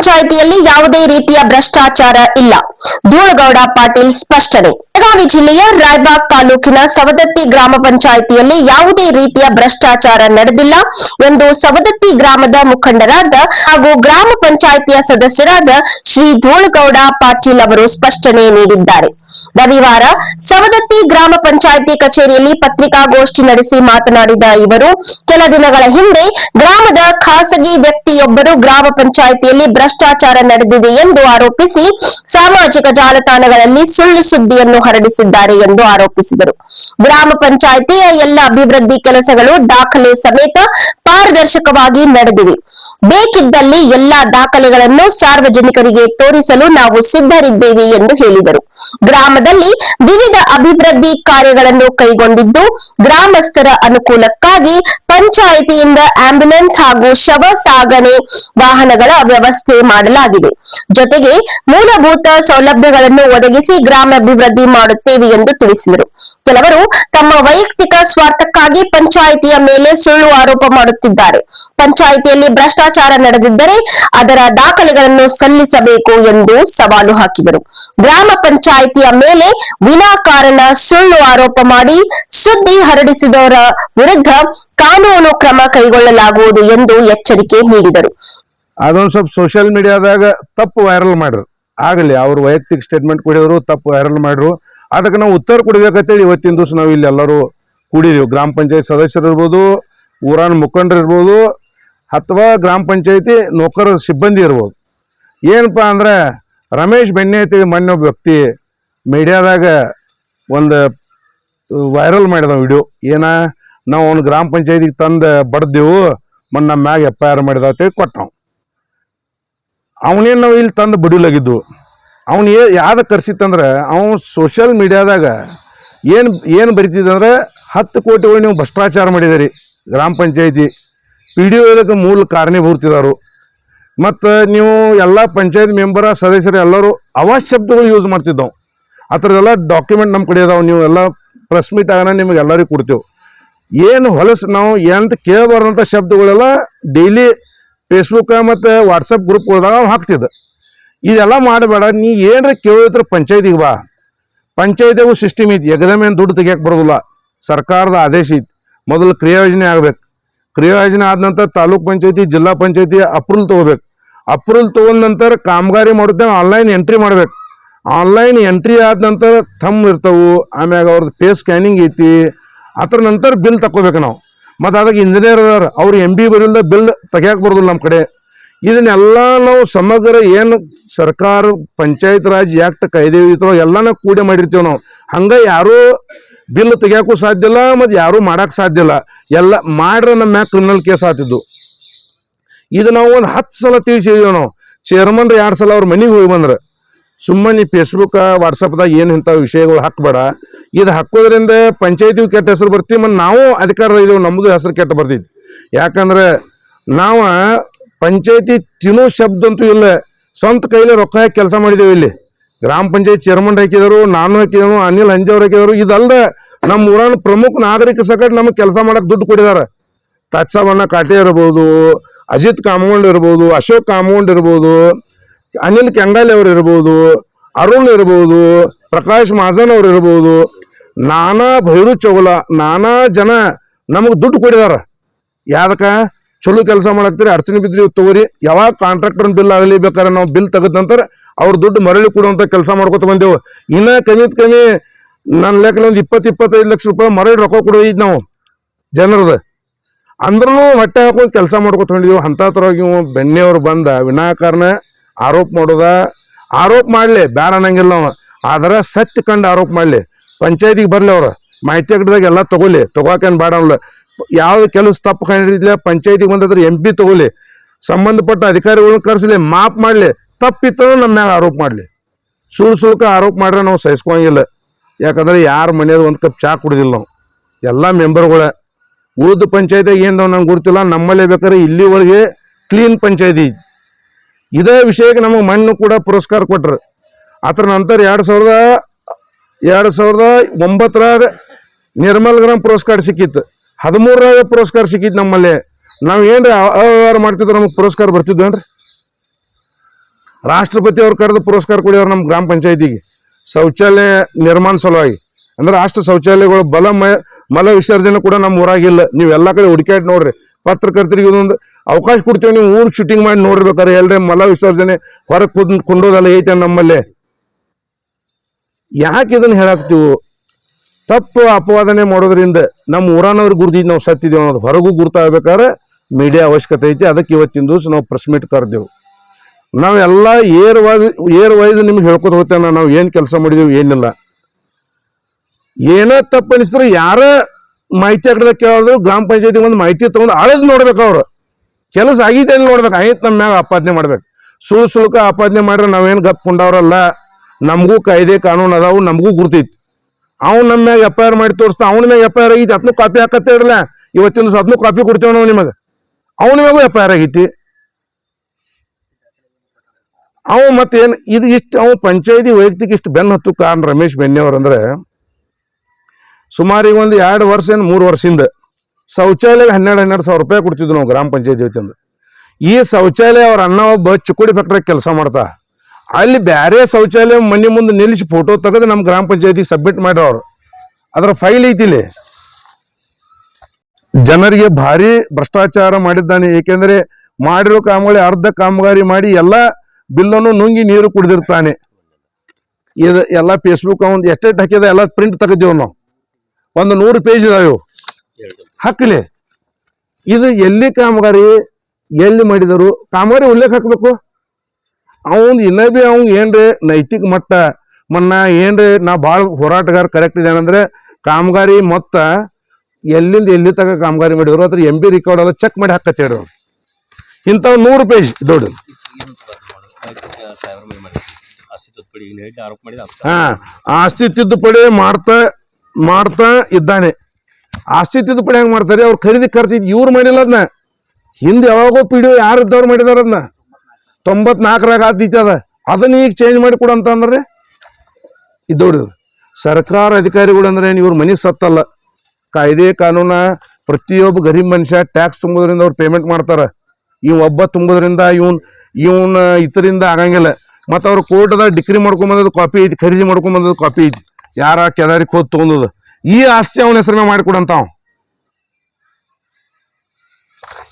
ಪ್ರಪಂಚ ಪಂಚಾಯಿತಿಯಲ್ಲಿ ಯಾವುದೇ ರೀತಿಯ ಭ್ರಷ್ಟಾಚಾರ ಇಲ್ಲ. ಧೂಳಗೌಡ ಪಾಟೀಲ್ ಸ್ಪಷ್ಟನೆ. ಬೆಳಗಾವಿ ಜಿಲ್ಲೆಯ ರಾಯಬಾಗ್ ತಾಲೂಕಿನ ಸವದತ್ತಿ ಗ್ರಾಮ ಪಂಚಾಯಿತಿಯಲ್ಲಿ ಯಾವುದೇ ರೀತಿಯ ಭ್ರಷ್ಟಾಚಾರ ನಡೆದಿಲ್ಲ ಎಂದು ಸವದತ್ತಿ ಗ್ರಾಮದ ಮುಖಂಡರಾದ ಹಾಗೂ ಗ್ರಾಮ ಪಂಚಾಯಿತಿಯ ಸದಸ್ಯರಾದ ಶ್ರೀ ಧೂಳಗೌಡ ಪಾಟೀಲ್ ಅವರು ಸ್ಪಷ್ಟನೆ ನೀಡಿದ್ದಾರೆ. ರವಿವಾರ ಸವದತ್ತಿ ಗ್ರಾಮ ಪಂಚಾಯಿತಿ ಕಚೇರಿಯಲ್ಲಿ ಪತ್ರಿಕಾಗೋಷ್ಠಿ ನಡೆಸಿ ಮಾತನಾಡಿದ ಇವರು, ಕೆಲ ದಿನಗಳ ಹಿಂದೆ ಗ್ರಾಮದ ಖಾಸಗಿ ವ್ಯಕ್ತಿಯೊಬ್ಬರು ಗ್ರಾಮ ಪಂಚಾಯಿತಿಯಲ್ಲಿ ಭ್ರಷ್ಟಾಚಾರ ನಡೆದಿದೆ ಎಂದು ಆರೋಪಿಸಿ ಸಾಮಾಜಿಕ ಜಾಲತಾಣಗಳಲ್ಲಿ ಸುಳ್ಳು ಸುದ್ದಿಯನ್ನು ಹರಡಿಸಿದ್ದಾರೆ ಎಂದು ಆರೋಪಿಸಿದರು. ಗ್ರಾಮ ಪಂಚಾಯಿತಿಯ ಎಲ್ಲ ಅಭಿವೃದ್ಧಿ ಕೆಲಸಗಳು ದಾಖಲೆ ಸಮೇತ ಪಾರದರ್ಶಕವಾಗಿ ನಡೆದಿವೆ. ಬೇಕಿದ್ದಲ್ಲಿ ಎಲ್ಲಾ ದಾಖಲೆಗಳನ್ನು ಸಾರ್ವಜನಿಕರಿಗೆ ತೋರಿಸಲು ನಾವು ಸಿದ್ಧರಿದ್ದೇವೆ ಎಂದು ಹೇಳಿದರು. ಗ್ರಾಮದಲ್ಲಿ ವಿವಿಧ ಅಭಿವೃದ್ಧಿ ಕಾರ್ಯಗಳನ್ನು ಕೈಗೊಂಡಿದ್ದು ಗ್ರಾಮಸ್ಥರ ಅನುಕೂಲಕ್ಕಾಗಿ ಪಂಚಾಯಿತಿಯಿಂದ ಆಂಬ್ಯುಲೆನ್ಸ್ ಹಾಗೂ ಶವ ಸಾಗಣೆ ವಾಹನಗಳ ವ್ಯವಸ್ಥೆ ಮಾಡಲಾಗಿದೆ. ಜೊತೆಗೆ ಮೂಲಭೂತ ಸೌಲಭ್ಯಗಳನ್ನು ಒದಗಿಸಿ ಗ್ರಾಮಾಭಿವೃದ್ಧಿ ಮಾಡುತ್ತೇವೆ ಎಂದು ತಿಳಿಸಿದರು. ಕೆಲವರು ತಮ್ಮ ವೈಯಕ್ತಿಕ ಸ್ವಾರ್ಥಕ್ಕಾಗಿ ಪಂಚಾಯಿತಿಯ ಮೇಲೆ ಸುಳ್ಳು ಆರೋಪ ಮಾಡುತ್ತಿದ್ದಾರೆ. ಪಂಚಾಯಿತಿಯಲ್ಲಿ ಭ್ರಷ್ಟಾಚಾರ ನಡೆದಿದ್ದರೆ ಅದರ ದಾಖಲೆಗಳನ್ನು ಸಲ್ಲಿಸಬೇಕು ಎಂದು ಸವಾಲು ಹಾಕಿದರು. ಗ್ರಾಮ ಪಂಚಾಯಿತಿಯ ಮೇಲೆ ವಿನಾಕಾರಣ ಸುಳ್ಳು ಆರೋಪ ಮಾಡಿ ಸುದ್ದಿ ಹರಡಿಸಿದವರ ವಿರುದ್ಧ ಕಾನೂನು ಕ್ರಮ ಕೈಗೊಳ್ಳಲಾಗುವುದು ಎಂದು ಎಚ್ಚರಿಕೆ ನೀಡಿದರು. ಅದೊಂದು ಸ್ವಲ್ಪ ಸೋಷಿಯಲ್ ಮೀಡಿಯಾದಾಗ ತಪ್ಪು ವೈರಲ್ ಮಾಡ್ರು. ಆಗಲಿ, ಅವ್ರ ವೈಯಕ್ತಿಕ ಸ್ಟೇಟ್ಮೆಂಟ್ ಕೊಡಿದ್ರು, ತಪ್ಪು ವೈರಲ್ ಮಾಡ್ರು. ಅದಕ್ಕೆ ನಾವು ಉತ್ತರ ಕೊಡ್ಬೇಕಂತೇಳಿ ಇವತ್ತಿನ ದಿವಸ ನಾವು ಇಲ್ಲಿ ಎಲ್ಲರೂ ಕೂಡಿದೀವಿ. ಗ್ರಾಮ ಪಂಚಾಯತ್ ಸದಸ್ಯರು ಇರ್ಬೋದು, ಊರಾನ ಮುಖಂಡರು ಇರ್ಬೋದು, ಅಥವಾ ಗ್ರಾಮ ಪಂಚಾಯತಿ ನೌಕರ ಸಿಬ್ಬಂದಿ ಇರ್ಬೋದು. ಏನಪ್ಪ ಅಂದ್ರೆ, ರಮೇಶ್ ಬೆಣ್ಣೆ ಅಂತೇಳಿ ಮೊನ್ನೆ ಒಬ್ಬ ವ್ಯಕ್ತಿ ಮೀಡಿಯಾದಾಗ ಒಂದು ವೈರಲ್ ಮಾಡಿದ ವಿಡಿಯೋ ಏನ, ನಾವು ಅವ್ನು ಗ್ರಾಮ ಪಂಚಾಯತಿಗೆ ತಂದು ಬಡ್ದೆವು, ಮೊನ್ನೆ ನಮ್ಮ ಮ್ಯಾಗ ಎಫ್ ಐ ಆರ್ ಮಾಡಿದ ಅಂತೇಳಿ ಕೊಟ್ಟವು. ಅವನೇನು ನಾವು ಇಲ್ಲಿ ತಂದು ಬಡಿಲಾಗಿದ್ದು ಅವನು ಏ ಯಾವ್ದು ಕರ್ಸಿತ್ತಂದ್ರೆ, ಅವನು ಸೋಷಿಯಲ್ ಮೀಡಿಯಾದಾಗ ಏನು ಏನು ಬರಿತಿದ್ದಂದ್ರೆ, ಹತ್ತು ಕೋಟಿಗಳು ನೀವು ಭ್ರಷ್ಟಾಚಾರ ಮಾಡಿದಿರಿ, ಗ್ರಾಮ ಪಂಚಾಯತಿ. ಪಿ ಡಿ ಇದಕ್ಕೆ ಮೂಲ ಕಾರಣೀಭೂತಿದಾರು ಮತ್ತು ನೀವು ಎಲ್ಲ ಪಂಚಾಯತ್ ಮೆಂಬರ ಸದಸ್ಯರು ಎಲ್ಲರೂ ಶಬ್ದಗಳು ಯೂಸ್ ಮಾಡ್ತಿದ್ದವು. ಆ ಥರದ್ದೆಲ್ಲ ಡಾಕ್ಯುಮೆಂಟ್ ನಮ್ಮ ಕಡೆ ಅದಾವೆ, ನೀವು ಎಲ್ಲ ಪ್ರೆಸ್ ಮೀಟ್ ಆಗೋಣ ನಿಮಗೆ ಎಲ್ಲರಿಗೂ ಕೊಡ್ತೇವೆ. ಏನು ಹೊಲಸು ನಾವು ಎಂತ ಕೇಳಬಾರ್ದಂಥ ಶಬ್ದಗಳೆಲ್ಲ ಡೈಲಿ ಫೇಸ್ಬುಕ್ ಮತ್ತು ವಾಟ್ಸಪ್ ಗ್ರೂಪ್ಗಳ್ದಾಗ ನಾವು ಹಾಕ್ತಿದ್ದ. ಇದೆಲ್ಲ ಮಾಡಬೇಡ, ನೀ ಏನರ ಕೇಳಿದ್ರೆ ಪಂಚಾಯತಿಗೆ ಬಾ. ಪಂಚಾಯತಿಗೂ ಸಿಸ್ಟಮ್ ಐತಿ ಅಂತ ದುಡ್ಡು ತೆಗಿಯಕ್ಕೆ ಬರೋದಿಲ್ಲ. ಸರ್ಕಾರದ ಆದೇಶ ಐತಿ. ಮೊದಲು ಕ್ರಿಯಾಯೋಜನೆ ಆಗ್ಬೇಕು. ಕ್ರಿಯಾಯೋಜನೆ ಆದ ನಂತರ ತಾಲೂಕ್ ಪಂಚಾಯತಿ, ಜಿಲ್ಲಾ ಪಂಚಾಯತಿ ಅಪ್ರೂವಲ್ ತಗೋಬೇಕು. ಅಪ್ರೂವಲ್ ತಗೊಂಡ ನಂತರ ಕಾಮಗಾರಿ ಮಾಡುತ್ತೆ ಆನ್ಲೈನ್ ಎಂಟ್ರಿ ಮಾಡ್ಬೇಕು. ಆನ್ಲೈನ್ ಎಂಟ್ರಿ ಆದ ನಂತರ ಥಮ್ ಇರ್ತವೆ, ಆಮ್ಯಾಗ ಅವ್ರದ್ದು ಫೇಸ್ ಸ್ಕ್ಯಾನಿಂಗ್ ಐತಿ. ಅದ್ರ ನಂತರ ಬಿಲ್ ತಗೋಬೇಕು ನಾವು. ಮತ್ತು ಅದಕ್ಕೆ ಇಂಜಿನಿಯರ್ ಅದಾರ. ಅವ್ರು ಎಂ ಬಿ ಬರಿಲ್ದ ಬಿಲ್ ತೆಗಿಯಕ್ಕೆ ಬರೋದಿಲ್ಲ ನಮ್ಮ ಕಡೆ. ಇದನ್ನೆಲ್ಲ ನಾವು ಸಮಗ್ರ ಏನು ಸರ್ಕಾರ, ಪಂಚಾಯತ್ ರಾಜ್ ಆ್ಯಕ್ಟ್ ಕಾಯ್ದೆ ಇದ್ರೋ ಎಲ್ಲನೂ ಕೂಡಿ ಮಾಡಿರ್ತೀವಿ ನಾವು. ಹಂಗೆ ಯಾರೂ ಬಿಲ್ ತೆಗಿಯಕ್ಕೂ ಸಾಧ್ಯ ಇಲ್ಲ, ಮತ್ತು ಯಾರೂ ಮಾಡೋಕ್ಕೆ ಸಾಧ್ಯ ಇಲ್ಲ. ಎಲ್ಲ ಮಾಡ್ರೆ ನಮ್ಮ ಮ್ಯಾಗ ಕ್ರಿಮಿನಲ್ ಕೇಸ್ ಆತಿದ್ದು ಇದು ನಾವು ಒಂದು ಹತ್ತು ಸಲ ತಿಳಿಸಿದೀವಿ ನಾವು. ಚೇರ್ಮನ್ರು ಎರಡು ಸಲ ಅವ್ರ ಮನೆಗೆ ಹೋಗಿ ಬಂದ್ರೆ. ಸುಮ್ಮನೆ ಫೇಸ್ಬುಕ್ ವಾಟ್ಸಪ್ದಾಗ ಏನು ಇಂಥ ವಿಷಯಗಳು ಹಾಕಬೇಡ. ಇದು ಹಾಕೋದ್ರಿಂದ ಪಂಚಾಯತಿಗೂ ಕೆಟ್ಟ ಹೆಸರು ಬರ್ತೀವಿ ಮತ್ತು ನಾವು ಅಧಿಕಾರ ಇದೇವು ನಮ್ಮದು ಹೆಸರು ಕೆಟ್ಟ ಬರ್ತೈತಿ ಯಾಕಂದ್ರೆ ನಾವು ಪಂಚಾಯತಿ ತಿನ್ನೋ ಶಬ್ದ ಅಂತೂ ಇಲ್ಲ. ಸ್ವಂತ ಕೈಲಿ ರೊಕ್ಕ ಹಾಕಿ ಕೆಲಸ ಮಾಡಿದ್ದೇವೆ ಇಲ್ಲಿ. ಗ್ರಾಮ ಪಂಚಾಯತ್ ಚೇರ್ಮನ್ ಹಾಕಿದರು, ನಾನು ಹಾಕಿದನು, ಅನಿಲ್ ಹಂಜವ್ರು ಹಾಕಿದರು ಇದಲ್ಲದೆ ನಮ್ಮ ಊರನ ಪ್ರಮುಖ ನಾಗರಿಕ ಸಕಟ್ ನಮಗೆ ಕೆಲಸ ಮಾಡಕ್ಕೆ ದುಡ್ಡು ಕೊಟ್ಟಿದ್ದಾರೆ ತತ್ಸವಣ್ಣ ಕಾಟೆ ಇರ್ಬೋದು, ಅಜಿತ್ ಕಾಮೌಂಡ್ ಇರ್ಬೋದು, ಅಶೋಕ್ ಕಾಮೌಂಡ್ ಇರ್ಬೋದು ಅನಿಲ್ ಕೆಂಡಲ್ ಅವ್ರು ಇರ್ಬೋದು, ಅರುಣ್ ಇರ್ಬೋದು, ಪ್ರಕಾಶ್ ಮಹಾಜನ್ ಅವ್ರು ಇರ್ಬೋದು, ನಾನಾ ಭೈರು ಚೌಲ, ನಾನಾ ಜನ ನಮಗೆ ದುಡ್ಡು ಕೊಡಿದಾರ. ಯಾವ್ದಕ್ಕ? ಚಲೋ ಕೆಲಸ ಮಾಡಾಕ್ತಿರಿ ಅಡಚಣೆ ಬಿದ್ರಿ ತಗೋರಿ. ಯಾವಾಗ ಕಾಂಟ್ರಾಕ್ಟರ್ ಬಿಲ್ ಆಗಲಿ ಬೇಕಾದ್ರೆ ನಾವು ಬಿಲ್ ತೆಗೆದ ನಂತರ ಅವ್ರ ದುಡ್ಡು ಮರಳಿ ಕೊಡುವಂತ ಕೆಲಸ ಮಾಡ್ಕೊತ ಬಂದೆವು. ಇನ್ನ ಕಮ್ಮಿ ಕಮ್ಮಿ ನನ್ನ ಲೆಕ್ಕ ಒಂದು ಇಪ್ಪತ್ತು ಇಪ್ಪತ್ತೈದು ಲಕ್ಷ ರೂಪಾಯಿ ಮರಳಿ ರೊಕ್ಕ ಕೊಡೋದ್ ನಾವು, ಜನರದ. ಅಂದ್ರೂ ಹೊಟ್ಟೆ ಹಾಕೊಂಡು ಕೆಲಸ ಮಾಡ್ಕೊತ ಬಂದಿದ್ದೆವು ಇವು ಬೆಣ್ಣೆಯವ್ರು ಬಂದ ವಿನಾಕಾರಣ ಆರೋಪ ಮಾಡೋದ? ಆರೋಪ ಮಾಡಲಿ ಬ್ಯಾನ್ ಅನ್ನಂಗಿಲ್ಲ ನಾವು ಆದ್ರೆ ಸತ್ಯ ಕಂಡು ಆರೋಪ ಮಾಡಲಿ. ಪಂಚಾಯತಿಗೆ ಬರಲಿ ಅವ್ರು. ಮಾಹಿತಿ ಕಟ್ಟದಾಗ ಎಲ್ಲ ತಗೊಳ್ಳಿ. ತಗೋಕೇನು ಬೇಡ ಅವ್ಲ ಯಾವ್ದು ಕೆಲಸ ತಪ್ಪು ಕಂಡಿದ್ಲೆ ಪಂಚಾಯತಿಗೆ ಬಂದಿದ್ರೆ ಎಂ ಪಿ ತಗೊಳ್ಳಿ. ಸಂಬಂಧಪಟ್ಟ ಅಧಿಕಾರಿಗಳನ್ನ ಕರೆಸಲಿ, ಮಾಪ್ ಮಾಡಲಿ. ತಪ್ಪಿತ್ತು ನಮ್ಮ ಮ್ಯಾಗ ಆರೋಪ ಮಾಡಲಿ. ಸುಳ್ಳು ಸುಳ್ಕ ಆರೋಪ ಮಾಡ್ರೆ ನಾವು ಸಹಿಸ್ಕೊಂಗಿಲ್ಲ ಯಾಕಂದ್ರೆ ಯಾರ ಮನೆಯದು ಒಂದು ಕಪ್ ಚಾ ಕುಡಿದಿಲ್ಲ ನಾವು. ಎಲ್ಲ ಮೆಂಬರ್ಗಳ. ಉಳಿದ ಪಂಚಾಯತಿಯಾಗ ಏನು ನಂಗೆ ಗೊತ್ತಿಲ್ಲ. ನಮ್ಮಲ್ಲೇ ಬೇಕಾದ್ರೆ ಇಲ್ಲಿವರೆಗೆ ಕ್ಲೀನ್ ಪಂಚಾಯತಿ. ಇದೇ ವಿಷಯಕ್ಕೆ ನಮಗೆ ಮಣ್ಣು ಕೂಡ ಪುರಸ್ಕಾರ ಕೊಟ್ರು. ಅದ್ರ ನಂತರ ಎರಡು ಸಾವಿರದ ಎರಡು ಸಾವಿರದ ಒಂಬತ್ತರಾಗ ನಿರ್ಮಲ್ ಗ್ರಾಮ್ ಪುರಸ್ಕಾರ ಸಿಕ್ಕಿತ್ತು. ಹದಿಮೂರರಾಗ ಪುರಸ್ಕಾರ ಸಿಕ್ಕಿತ್ತು ನಮ್ಮಲ್ಲಿ. ನಾವು ಏನ್ರಿ ಅವ್ಯವಹಾರ ಮಾಡ್ತಿದ್ರು ನಮಗೆ ಪುರಸ್ಕಾರ ಬರ್ತಿದ್ವೇನ್ರಿ ರಾಷ್ಟ್ರಪತಿ ಅವ್ರು ಕರೆದು ಪುರಸ್ಕಾರ ಕೊಡಿಯವ್ರು ನಮ್ಮ ಗ್ರಾಮ ಪಂಚಾಯತಿಗೆ. ಶೌಚಾಲಯ ನಿರ್ಮಾಣ ಸಲುವಾಗಿ. ಅಂದ್ರೆ ಅಷ್ಟು ಶೌಚಾಲಯಗಳು ಬಲ ಮಲ ವಿಸರ್ಜನೆ ಕೂಡ ನಮ್ಮ ಊರಾಗಿಲ್ಲ. ನೀವು ಎಲ್ಲ ಕಡೆ ಹುಡುಕಾಡಿ ನೋಡ್ರಿ. ಪತ್ರಕರ್ತರಿಗೆ ಇದೊಂದು ಅವಕಾಶ ಕೊಡ್ತೇವೆ. ನೀವು ಊರು ಶೂಟಿಂಗ್ ಮಾಡಿ ನೋಡಿರ್ಬೇಕಾದ್ರೆ ಎಲ್ಲರೇ ಮಲ ವಿಸರ್ಜನೆ ಹೊರಗೆ ಕುಂದ್ ಕೊಂಡೋದಲ್ಲ ಐತೆ ನಮ್ಮಲ್ಲಿ. ಯಾಕೆ ಇದನ್ನು ಹೇಳಾಕ್ತಿವು ತಪ್ಪು ಅಪವಾದನೆ ಮಾಡೋದ್ರಿಂದ ನಮ್ಮ ಊರಾನವ್ರಿಗೆ ಗುರ್ತಿದ್ ನಾವು ಸತ್ತಿದ್ದೇವೆ ಅನ್ನೋದು ಹೊರಗೂ ಗುರ್ತಾಗಬೇಕಾದ್ರೆ ಮೀಡಿಯಾ ಅವಶ್ಯಕತೆ ಐತಿ. ಅದಕ್ಕೆ ಇವತ್ತಿನ ದಿವಸ ನಾವು ಪ್ರೆಸ್ ಮೀಟ್ ಕರೆದೆವು. ನಾವೆಲ್ಲ ಏರ್ ವೈಸ್ ಏರ್ ವೈಸ್ ನಿಮ್ಗೆ ಹೇಳ್ಕೊತ ಹೋಗ್ತೇನೆ ನಾವು ಏನು ಕೆಲಸ ಮಾಡಿದೀವಿ ಏನಿಲ್ಲ. ಏನೋ ತಪ್ಪು ಅನಿಸಿದ್ರು ಯಾರ ಮಾಹಿತಿ ಹಾಕಿದ ಕೇಳಿದ್ರು ಗ್ರಾಮ ಪಂಚಾಯತಿ ಒಂದು ಮಾಹಿತಿ ತಗೊಂಡು ಅಳದ್ ನೋಡ್ಬೇಕು ಅವ್ರು. ಕೆಲಸ ಆಗಿದೆ ನೋಡ್ಬೇಕು, ಆಯ್ತು ನಮ್ಮ ಮ್ಯಾಗ ಆಪಾದನೆ ಮಾಡ್ಬೇಕು. ಸುಳ್ಳು ಸುಳ್ಕ ಆಪಾದನೆ ಮಾಡ್ರೆ ನಾವೇನು ಗಪ್ ಕೊಂಡವ್ರಲ್ಲ ನಮಗೂ ಕಾಯ್ದೆ ಕಾನೂನು ಅದಾವು, ನಮಗೂ ಗುರ್ತೈತಿ ಅವ್ನು ನಮ್ಮ ಮ್ಯಾಗ ಎಫ್ ಐ ಆರ್ ಮಾಡಿ ತೋರಿಸ್ತಾ, ಅವ್ನ ಮ್ಯಾಗ ಎಫ್ ಐ ಆರ್ ಆಗೈತಿ ಅದನ್ನು ಕಾಪಿ ಹಾಕತ್ತೆ ಇರಲ್ಲ ಇವತ್ತಿನ ದಿವಸ ಕಾಪಿ ಕೊಡ್ತೇವೆ ನಾವು ನಿಮಗೆ. ಅವನ ಮ್ಯಾಗೂ ಎಫ್ ಐ ಆರ್ ಆಗೈತಿ. ಅವ ಮತ್ತೇನು, ಇದು ಇಷ್ಟು, ಅವ್ನು ಪಂಚಾಯತಿ ವೈಯಕ್ತಿಕ ಇಷ್ಟು ಬೆನ್ನು ಹತ್ತು ಕಾರಣ ರಮೇಶ್ ಬೆನ್ನೆಯವ್ರು ಅಂದ್ರೆ ಸುಮಾರು ಈಗ ಒಂದು ಎರಡು ವರ್ಷ ಏನು ಮೂರು ವರ್ಷದಿಂದ ಶೌಚಾಲಯ ಹನ್ನೆರಡು ಹನ್ನೆರಡು ಸಾವಿರ ರೂಪಾಯಿ ಕೊಡ್ತಿದ್ವಿ ನಾವು ಗ್ರಾಮ ಪಂಚಾಯತಿ ಜೊತೆಂದು ಈ ಶೌಚಾಲಯ ಅವ್ರ ಅಣ್ಣ ಒಬ್ಬ ಚಿಕ್ಕೋಡಿ ಕೆಲಸ ಮಾಡ್ತಾ. ಅಲ್ಲಿ ಬೇರೆ ಶೌಚಾಲಯ ಮನೆ ಮುಂದೆ ನಿಲ್ಲಿಸಿ ಫೋಟೋ ತೆಗೆದು ನಮ್ಮ ಗ್ರಾಮ ಪಂಚಾಯತಿಗೆ ಸಬ್ಮಿಟ್ ಮಾಡ್ಯಾರ ಅದರ ಫೈಲ್ ಐತಿಲಿ. ಜನರಿಗೆ ಭಾರಿ ಭ್ರಷ್ಟಾಚಾರ ಮಾಡಿದ್ದಾನೆ. ಏಕೆಂದರೆ ಮಾಡಿರೋ ಕಾಮಗಾರಿ ಅರ್ಧ ಕಾಮಗಾರಿ ಮಾಡಿ ಎಲ್ಲ ಬಿಲ್ಲನ್ನು ನುಂಗಿ ನೀರು ಕುಡಿದಿರ್ತಾನೆ. ಇದು ಎಲ್ಲ ಫೇಸ್ಬುಕ್ ಒಂದು ಎಸ್ಟೇಟ್ ಹಾಕಿದ ಎಲ್ಲ ಪ್ರಿಂಟ್ ತೆಗೆದೇವು ನಾವು. ಒಂದು ನೂರು ಪೇಜ್ ಇದಾವೆ ಹಾಕಲಿ. ಇದು ಎಲ್ಲಿ ಕಾಮಗಾರಿ ಎಲ್ಲಿ ಮಾಡಿದರು ಕಾಮಗಾರಿ ಉಲ್ಲೇಖ ಹಾಕ್ಬೇಕು. ಅವನ್ ಇನ್ನ ಬಿ ಅವ್ನ್ ಏನ್ರಿ ನೈತಿಕ ಮಟ್ಟ ಮನ್ನ ಏನ್ರಿ ನಾ ಭಾಳ ಹೋರಾಟಗಾರ ಕರೆಕ್ಟ್ ಇದೇನಂದ್ರೆ ಕಾಮಗಾರಿ ಮೊತ್ತ ಎಲ್ಲಿಂದ ಎಲ್ಲಿ ತಗ ಕಾಮಗಾರಿ ಮಾಡಿದ್ರು ಅದ್ರ ಎಂ ಬಿ ರೆಕಾರ್ಡ್ ಎಲ್ಲ ಚೆಕ್ ಮಾಡಿ ಹಾಕತ್ತೆ ಇಂಥವು ನೂರು ಪೇಜ್ ದೊಡ್ಡ. ಹಾ ಆಸ್ತಿ ತಿದ್ದುಪಡಿ ಮಾಡ್ತಾ ಮಾಡ್ತಾ ಇದ್ದಾನೆ. ಆಸ್ತಿ ತಿದ್ದುಪಡಿ ಹೆಂಗ್ ಮಾಡ್ತಾರೆ? ಅವ್ರು ಖರೀದಿ ಖರ್ಚು ಇವ್ರು ಮಾಡಿಲ್ಲ ಅದನ್ನ ಹಿಂದೆ ಯಾವಾಗೋ ಪಿಡಿಯೋ ಯಾರು ಇದ್ದವ್ರು ಮಾಡಿದಾರ ಅದನ್ನ ತೊಂಬತ್ನಾಲ್ಕರಾಗ ಅದ. ಅದನ್ನ ಈಗ ಚೇಂಜ್ ಮಾಡಿ ಕೊಡು ಅಂತ ಅಂದ್ರೆ ಇದ್ದವ್ರಿ ಸರ್ಕಾರ ಅಧಿಕಾರಿಗಳು ಅಂದ್ರೆ ಏನು ಇವ್ರ ಮನಿ ಸತ್ತಲ್ಲ. ಕಾಯ್ದೆ ಕಾನೂನ ಪ್ರತಿಯೊಬ್ಬ ಗರೀಬ್ ಮನುಷ್ಯ ಟ್ಯಾಕ್ಸ್ ತುಂಬೋದ್ರಿಂದ ಅವ್ರು ಪೇಮೆಂಟ್ ಮಾಡ್ತಾರೆ. ಇವ್ ಒಬ್ಬ ತುಂಬೋದ್ರಿಂದ ಇವನ್ ಇವನ್ ಇತರಿಂದ ಆಗಂಗಿಲ್ಲ. ಮತ್ತು ಅವ್ರು ಕೋರ್ಟ್ದಾಗ ಡಿಗ್ರಿ ಮಾಡ್ಕೊಂಬಂದದ್ದು ಕಾಪಿ ಐತಿ, ಖರೀದಿ ಮಾಡ್ಕೊಂಬಂದದ್ದು ಕಾಪಿ ಐತಿ. ಯಾರ ಕೆದಾರಿಗೆ ಹೋದ್ ತೊಗೊಂದದು ಈ ಆಸ್ತಿ ಅವನ ಹೆಸರು ಮಾಡಿಕೊಡಂತ ಅವ.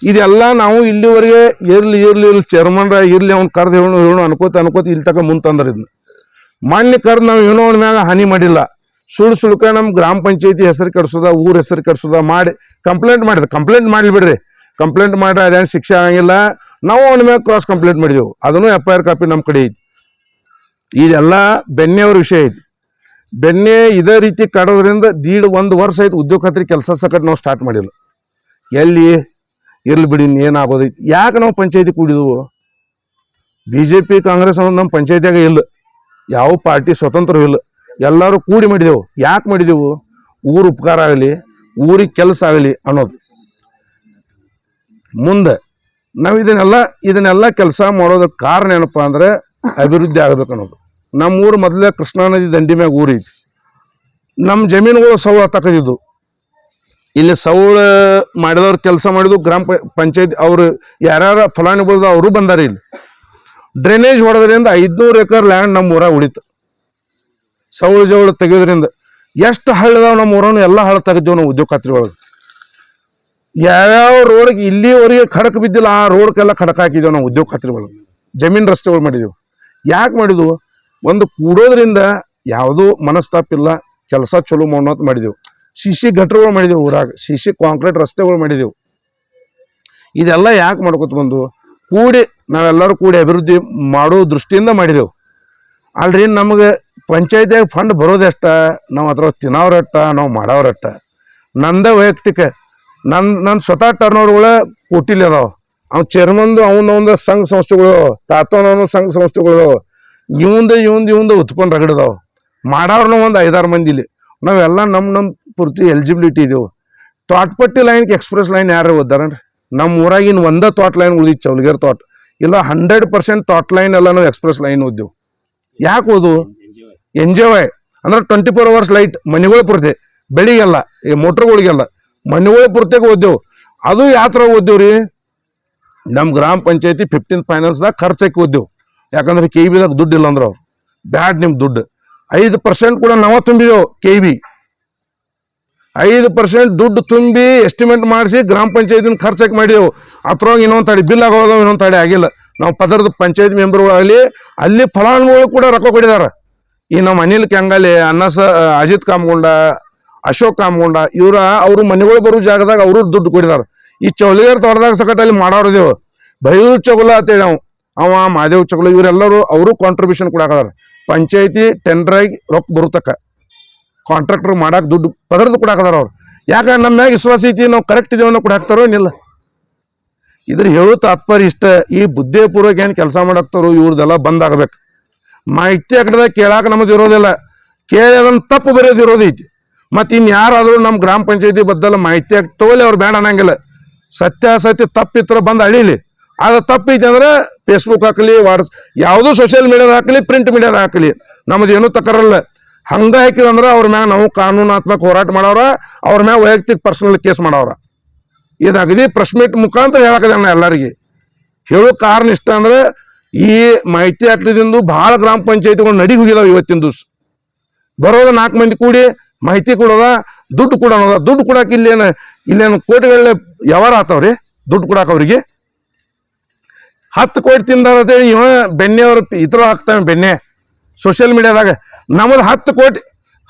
ಇದೆಲ್ಲ ನಾವು ಇಲ್ಲಿವರೆಗೆ ಇರ್ಲಿ ಇರ್ಲಿ ಇರ್ಲಿ, ಚೇರ್ಮನ್ರ ಇರ್ಲಿ, ಅವ್ನು ಕರ್ದು ಹೇಳು ಹೇಳು, ಅನ್ಕೋತ ಅನ್ಕೋತ, ಇಲ್ಲಿ ತಕ ಮುಂತಂದ್ರ ಇದನ್ನ ಮೊನ್ನೆ ಕರ್ದು ನಾವು ಏನೋ ಅವ್ನ ಮ್ಯಾಗ ಹಾನಿ ಮಾಡಿಲ್ಲ. ಸುಳ್ಳು ಸುಳ್ಕ ನಮ್ಮ ಗ್ರಾಮ ಪಂಚಾಯತಿ ಹೆಸರು ಕೆಡ್ಸೋದ, ಊರ ಹೆಸರು ಕೆಡ್ಸೋದ, ಮಾಡಿ ಕಂಪ್ಲೇಂಟ್ ಮಾಡಿದ. ಕಂಪ್ಲೇಂಟ್ ಮಾಡ್ಲಿ ಬಿಡ್ರಿ. ಕಂಪ್ಲೇಂಟ್ ಮಾಡ್ರೆ ಅದೇನು ಶಿಕ್ಷೆ ಆಗಂಗಿಲ್ಲ. ನಾವು ಅವನ ಮ್ಯಾಗ ಕ್ರಾಸ್ ಕಂಪ್ಲೇಂಟ್ ಮಾಡಿದೆವು. ಅದನ್ನು ಎಫ್ ಆರ್ ಕಾಪಿ ನಮ್ಮ ಕಡೆ ಐತಿ. ಇದೆಲ್ಲ ಬೆನ್ನೆಯವ್ರ ವಿಷಯ ಐತಿ. ಬೆಣ್ಣೆ ಇದೇ ರೀತಿ ಕಡೋದ್ರಿಂದ ದೀಡ್ ಒಂದು ವರ್ಷ ಆಯ್ತು ಉದ್ಯೋಗ ಖಾತ್ರಿ ಕೆಲಸ ಸಕಟ್ ನಾವು ಸ್ಟಾರ್ಟ್ ಮಾಡಿಲ್ಲ. ಎಲ್ಲಿ? ಇರ್ಲಿ ಬಿಡಿ ಏನಾಗೋದೈತಿ ಯಾಕೆ ನಾವು ಪಂಚಾಯತಿ ಕೂಡಿದವು? ಬಿ ಜೆ ಪಿ ಕಾಂಗ್ರೆಸ್ ಅನ್ನೋದು ನಮ್ಮ ಪಂಚಾಯತಿಯಾಗ ಇಲ್ಲ. ಯಾವ ಪಾರ್ಟಿ ಸ್ವತಂತ್ರ ಇಲ್ಲ. ಎಲ್ಲರೂ ಕೂಡಿ ಮಾಡಿದೆವು. ಯಾಕೆ ಮಾಡಿದೆವು? ಊರು ಉಪಕಾರ ಆಗಲಿ, ಊರಿಗೆ ಕೆಲಸ ಆಗಲಿ ಅನ್ನೋದು. ಮುಂದೆ ನಾವು ಇದನ್ನೆಲ್ಲ ಇದನ್ನೆಲ್ಲ ಕೆಲಸ ಮಾಡೋದಕ್ಕೆ ಕಾರಣ ಏನಪ್ಪ ಅಂದ್ರೆ ಅಭಿವೃದ್ಧಿ ಆಗಬೇಕು ಅನ್ನೋದು. ನಮ್ಮ ಊರು ಮೊದಲೇ ಕೃಷ್ಣಾ ನದಿ ದಂಡಿ ಮ್ಯಾಗ ಊರೈತಿ ನಮ್ಮ ಜಮೀನುಗಳು ಸೌಳ ತಕದಿದ್ದು ಇಲ್ಲಿ ಸೌಳ ಮಾಡಿದವ್ರು ಕೆಲಸ ಮಾಡಿದ್ದು ಗ್ರಾಮ ಪಂಚಾಯತ್, ಅವರು ಯಾರ್ಯಾರ ಫಲಾನುಭವಿದ ಅವರು ಬಂದಾರ ಇಲ್ಲಿ. ಡ್ರೈನೇಜ್ ಹೊಡೆದ್ರಿಂದ ಐದ್ನೂರು ಎಕರ್ ಲ್ಯಾಂಡ್ ನಮ್ಮ ಊರಾಗ ಉಳಿತು. ಸೌಳು ಜವಳು ತೆಗೆಯೋದ್ರಿಂದ ಎಷ್ಟು ಹಳ್ಳದಾವ ನಮ್ಮ ಊರನ್ನು ಎಲ್ಲ ಹಳ್ಳ ತೆಗೆದೇವು ನಾವು ಉದ್ಯೋಗ ಖಾತ್ರಿ ಒಳಗೆ. ಯಾವ್ಯಾವ ರೋಡ್ಗೆ ಇಲ್ಲಿವರೆಗೆ ಖಡಕ್ ಬಿದ್ದಿಲ್ಲ ಆ ರೋಡ್ಗೆಲ್ಲ ಖಡಕ್ ಹಾಕಿದ್ದೇವೆ ನಾವು ಉದ್ಯೋಗ ಖಾತ್ರಿ ಒಳಗೆ. ಜಮೀನು ರಸ್ತೆಗಳು ಮಾಡಿದೆವು. ಯಾಕೆ ಮಾಡಿದ್ವು? ಒಂದು ಕೂಡೋದ್ರಿಂದ ಯಾವುದೂ ಮನಸ್ತಾಪ ಇಲ್ಲ ಕೆಲಸ ಚಲೋ ಮಾಡೋದು ಮಾಡಿದೆವು. ಶಿಶಿ ಗಟ್ರಗಳು ಮಾಡಿದೆವು ಊರಾಗ, ಶಿಶಿ ಕಾಂಕ್ರೀಟ್ ರಸ್ತೆಗಳು ಮಾಡಿದೆವು. ಇದೆಲ್ಲ ಯಾಕೆ ಮಾಡ್ಕೊತ ಬಂದು ಕೂಡಿ ನಾವೆಲ್ಲರೂ ಕೂಡಿ ಅಭಿವೃದ್ಧಿ ಮಾಡೋ ದೃಷ್ಟಿಯಿಂದ ಮಾಡಿದೆವು. ಅಲ್ರಿ ನಮಗೆ ಪಂಚಾಯತಿಯಾಗ ಫಂಡ್ ಬರೋದೆಷ್ಟ ನಾವು ಅದ್ರ ತಿನ್ನೋರಟ್ಟ ನಾವು ಮಾಡೋರಟ್ಟ ನಂದ ವೈಯಕ್ತಿಕ, ನನ್ ನನ್ನ ಸ್ವತಃ ಟರ್ನೋರ್ಗಳ ಕೋಟಿಲಿ ಅದಾವ. ಅವ್ನ ಚೇರ್ಮನ್ದು ಅವ್ನ ಒಂದು ಸಂಘ ಸಂಸ್ಥೆಗಳು ತಾತನವನ ಸಂಘ ಸಂಸ್ಥೆಗಳು ಇವಂದ ಇವಂದ ಇವಂದ ಉತ್ಪನ್ನ ರಗಡದಾವ. ಮಾಡೋರ್ನ ಒಂದು ಐದಾರು ಮಂದಿ ಇಲ್ಲಿ ನಾವೆಲ್ಲ ನಮ್ಮ ನಮ್ಮ ಪೂರ್ತಿ ಎಲಿಜಿಬಿಲಿಟಿ ಇದೆವು. ತೋಟಪಟ್ಟಿ ಲೈನ್ಗೆ ಎಕ್ಸ್ಪ್ರೆಸ್ ಲೈನ್ ಯಾರು ಓದ್ದಾರನ್ರಿ ನಮ್ಮ ಊರಾಗಿನ ಒಂದ ತೋಟ ಲೈನ್ ಉಳಿದಿತ್ತು ಚೌಲಿಗೆರ್ ತೋಟ. ಇಲ್ಲ ಹಂಡ್ರೆಡ್ ಪರ್ಸೆಂಟ್ ತೋಟ ಲೈನ್ ಎಲ್ಲ ನಾವು ಎಕ್ಸ್ಪ್ರೆಸ್ ಲೈನ್ ಓದ್ದೆವು. ಯಾಕೆ ಓದು? ವೈ ಅಂದ್ರೆ ಟ್ವೆಂಟಿ ಫೋರ್ ಅವರ್ಸ್ ಲೈಟ್ ಮನೆಗಳ ಪೂರ್ತಿ ಬೆಳಿಗ್ಗೆಲ್ಲ ಈ ಮೋಟ್ರ್ಗಳಿಗೆಲ್ಲ ಮನೆಗಳ ಪೂರ್ತಿಗೆ ಓದ್ದೆವು. ಅದು ಯಾವ ಥರ ಓದ್ದೇವು ರೀ ನಮ್ಮ ಗ್ರಾಮ ಪಂಚಾಯತಿ ಫಿಫ್ಟೀನ್ ಫೈನಾನ್ಸ್ದಾಗ ಖರ್ಚಾಕಿ ಓದ್ದೆವು. ಯಾಕಂದ್ರೆ ಕೆ ಬಿದಾಗ ದುಡ್ಡು ಇಲ್ಲ ಅಂದ್ರೆ ಅವ್ರು. ಬ್ಯಾಡ್ ನಿಮ್ ದುಡ್ಡು. ಐದು ಪರ್ಸೆಂಟ್ ಕೂಡ ನಾವ ತುಂಬಿದೆವು ಕೆ ಬಿ ಐದು ಪರ್ಸೆಂಟ್ ದುಡ್ಡು ತುಂಬಿ ಎಸ್ಟಿಮೇಟ್ ಮಾಡಿಸಿ ಗ್ರಾಮ ಪಂಚಾಯತಿನ ಖರ್ಚಾಗಿ ಮಾಡಿದೆವು? ಅದ್ರೊಳಗೆ ಇನ್ನೊಂದು ತಡೆ ಬಿಲ್ ಆಗೋದು ಇನ್ನೊಂದು ತಡೆ ಆಗಿಲ್ಲ. ನಾವು ಪದರದ ಪಂಚಾಯತ್ ಮೆಂಬರ್ಗಳಾಗಲಿ ಅಲ್ಲಿ ಫಲಾನುಭವಿಗಳು ಕೂಡ ರೊಕ್ಕ ಕೊಡಿದಾರ ಈ ನಮ್ಮ ಅನಿಲ್ ಕೆಂಗಲಿ ಅನ್ನಸ ಅಜಿತ್ ಕಾಮಗೊಂಡ, ಅಶೋಕ್ ಕಾಮಗೊಂಡ, ಇವರ, ಅವರು ಮನೆಗಳು ಬರೋ ಜಾಗದಾಗ ಅವರು ದುಡ್ಡು ಕೊಡಿದಾರ ಈ ಚೌಲಿಗಾರ ತೋಟದಾಗ ಸಕಟ್ ಅಲ್ಲಿ ಮಾಡೋರದೇವು ಬೈರು ಚಗುಲ ಅಂತೇಳಿ ನಾವು ಅವ ಮಾದೇವ್ ಚಕ್ಲು ಇವರೆಲ್ಲರೂ ಅವರು ಕಾಂಟ್ರಿಬ್ಯೂಷನ್ ಕೊಡಾಕದಾರ ಪಂಚಾಯತಿ ಟೆಂಡರ್ ಆಗಿ ರೊಕ್ಕ ಬರುತ್ತಕ್ಕ. ಕಾಂಟ್ರಾಕ್ಟರ್ ಮಾಡಕ್ಕೆ ದುಡ್ಡು ಪದರದ್ದು ಕೂಡ ಹಾಕದಾರ ಅವ್ರು. ಯಾಕೆ ನಮ್ಮ ಮ್ಯಾಗ ವಿಶ್ವಾಸ ಐತಿ, ನಾವು ಕರೆಕ್ಟ್ ಇದೀವಿ ಕೂಡ ಕೊಡಾಕ್ತಾರೋ ಏನಿಲ್ಲ. ಇದ್ರ ಹೇಳೋ ತಾತ್ಪರ್ಯ ಇಷ್ಟ, ಈ ಬುದ್ಧಿಪೂರ್ವಕ ಏನು ಕೆಲಸ ಮಾಡಾಕ್ತಾರೋ ಇವ್ರದೆಲ್ಲ ಬಂದಾಗಬೇಕು. ಮಾಹಿತಿ ಅಕಡೆದಾಗ ಕೇಳಾಕ ನಮ್ದು ಇರೋದಿಲ್ಲ. ಕೇಳಿ ಅದನ್ನ ತಪ್ಪು ಬರೆಯೋದು ಇರೋದೈತಿ ಮತ್ತು ಇನ್ ಯಾರಾದರೂ ನಮ್ಮ ಗ್ರಾಮ ಪಂಚಾಯತಿ ಬದ್ದಲ್ಲ ಮಾಹಿತಿ ಹಾಕಿ ಅವ್ರು ಬೇಡ ಅನ್ನಂಗಿಲ್ಲ. ಸತ್ಯಾಸತ್ಯ ತಪ್ಪಿತ್ರ ಬಂದು ಅಳಿಲಿ. ಅದು ತಪ್ಪೈತೆ ಅಂದ್ರೆ ಫೇಸ್ಬುಕ್ ಹಾಕಲಿ ವಾಟ್ಸ್ ಯಾವುದೋ ಸೋಷಿಯಲ್ ಮೀಡಿಯಾದ ಹಾಕಲಿ ಪ್ರಿಂಟ್ ಮೀಡಿಯಾದ ಹಾಕಲಿ. ನಮ್ಮದು ಏನೂ ತಕರಲ್ಲ ಹಂಗೆ ಹಾಕಿದಂದ್ರೆ ಅವ್ರ ಮ್ಯಾಗ ನಾವು ಕಾನೂನಾತ್ಮಕ ಹೋರಾಟ ಮಾಡವ್ರ, ಅವ್ರ ಮ್ಯಾಗ ವೈಯಕ್ತಿಕ ಪರ್ಸನಲ್ ಕೇಸ್ ಮಾಡವ್ರ. ಇದಾಗಿದೆ ಪ್ರೆಸ್ ಮೀಟ್ ಮುಖಾಂತರ ಹೇಳಕ್ಕದ ನಾ ಎಲ್ಲರಿಗೆ. ಹೇಳೋ ಕಾರಣ ಇಷ್ಟ ಅಂದ್ರೆ ಈ ಮಾಹಿತಿ ಹಾಕ್ಲಿದಿಂದ ಬಹಳ ಗ್ರಾಮ ಪಂಚಾಯತಿಗಳು ನಡಿಗೆ ಹೋಗಿದಾವೆ ಇವತ್ತಿನ ದಿವಸ. ಬರೋದ ನಾಲ್ಕು ಮಂದಿ ಕೂಡಿ ಮಾಹಿತಿ ಕೊಡೋದ, ದುಡ್ಡು ಕೊಡೋದ, ದುಡ್ಡು ಕೊಡಕ್ಕೆ ಇಲ್ಲೇನು ಇಲ್ಲೇನು ಕೋಟಿಗಳ ವ್ಯವಹಾರ ಆತಾವ್ರಿ ದುಡ್ಡು ಕೊಡಾಕ ಅವ್ರಿಗೆ. ಹತ್ತು ಕೋಟಿ ತಿಂದಾರ ಇವ ಬೆಣ್ಣೆ ಅವ್ರ ಇತರ ಹಾಕ್ತಾವೆ ಬೆಣ್ಣೆ. ಸೋಷಿಯಲ್ ಮೀಡಿಯಾದಾಗ ನಮ್ದು ಹತ್ತು ಕೋಟಿ